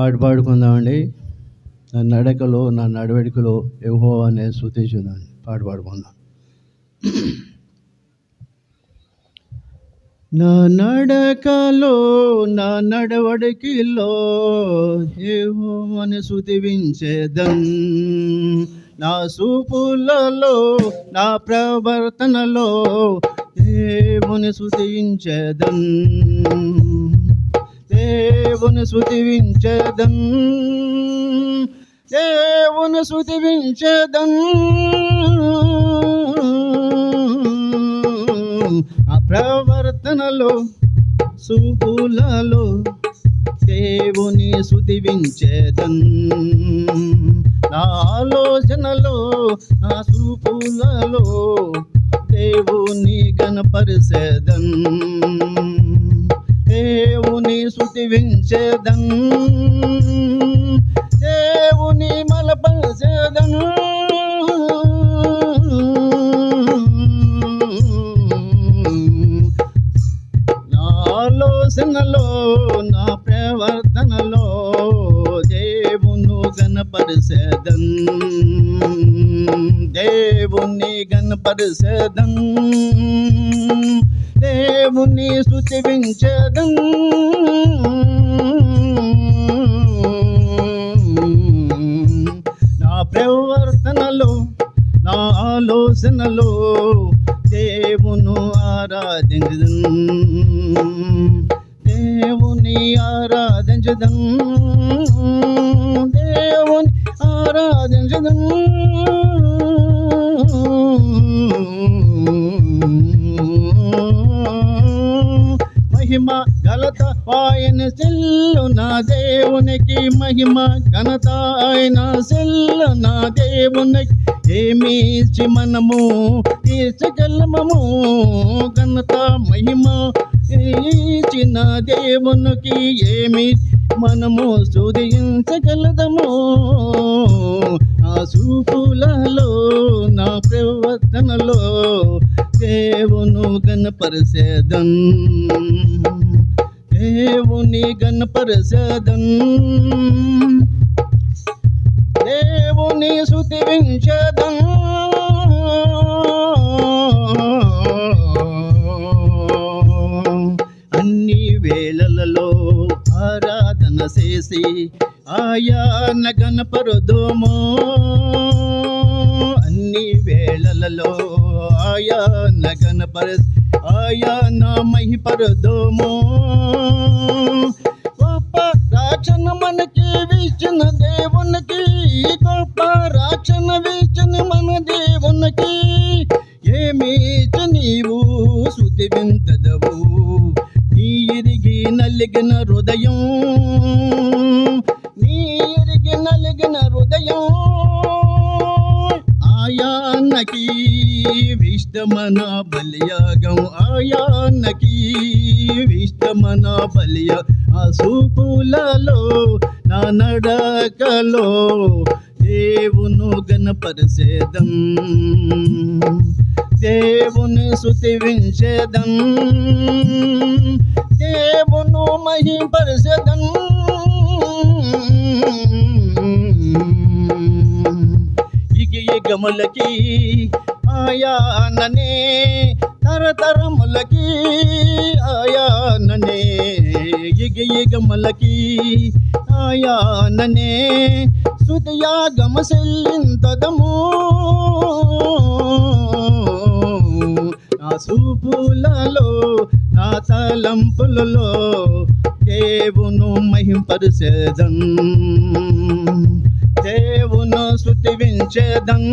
పాట పాడుకుందామండి. నా నడకలో నా నడవడికలో ఏహో అనే శృతించుదాన్ని పాడు పాడుకుందాం. నా నడకలో నా నడవడికిలో ఏహో అని శృతించేదన్ నా సూపులలో నా ప్రవర్తనలో దేవుని శృతించేదన్ దేవుని శృతివించదం దేవుని శృతివించదం ఆ ప్రవర్తనలో సూపులలో దేవుని శృతించేదన్ నా ఆలోచనలో నా సూపులలో దేవుని గణపరిసేదన్ దేవుని శృతించేదన్ దేవుని మలపరిసేదన్ నా ఆలోచనలో నా ప్రవర్తనలో దేవును గణపరిసేదన్ దేవుని గణపరిసేదన్ దేవుని శృతించదన్ నా ప్రవర్తనలో నా ఆలోచనలో దేవును ఆరాధించదు. దేవుని ఆరాధించదు. దేవుని ఆరాధించదు. ఆయన సెల్లు నా దేవునికి మహిమ ఘనత ఆయన సెల్లు నా దేవునికి. ఏమి మనము తీర్చగలమము ఘనత మహిమ చిన్న దేవునికి ఏమి మనము స్తుతించగలదము. ఆ సూపులలో నా ప్రవర్తనలో దేవును గణపరిసేదం దేవుని గణపరసదం దేవుని శృతించదన్ అన్ని వేళలలో ఆరాధన చేసి ఆయా గణపరుదోమో అన్ని వేళలలో నగనపర ఆయా నా మహిపరదోమో గొప్ప రాక్షణ మనకి వీచిన దేవునికి గొప్ప రాక్షణ వీచిన మన దేవునికి ఏమి నీవు శృతి వింతదవు? నీ ఎరిగి నలిగిన హృదయం నీ ఎరిగి నలిగిన హృదయం ఆయాన్నకి విష్టమన బలియాగం ఆయాన్నకి విష్టమన బలియ ఆ సూపులలో నా నడకలో దేవును గణపరిసేదం దేవుని శృతించేదం దేవును మహిపరిసేదం ఇక గమలకి ఆయాననే తరతరములకి ఆయాననే యుగ యుగములకి ఆయాననే సుతయాగమ సెల్లింతదము నా సూపులలో నా తలంపులలో దేవును మహింపరిచేదం. దేవును శృతించేదన్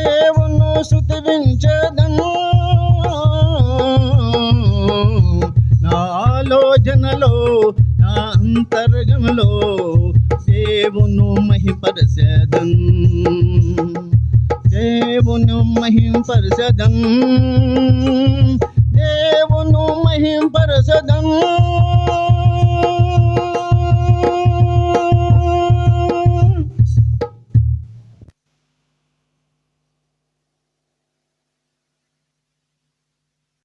దేవును శృతివించదను. నా ఆలోచనలో నా అంతర్గములో దేవును మహిపరసదన్ దేవును మహింపరసదన్ దేవును మహింపరసదన్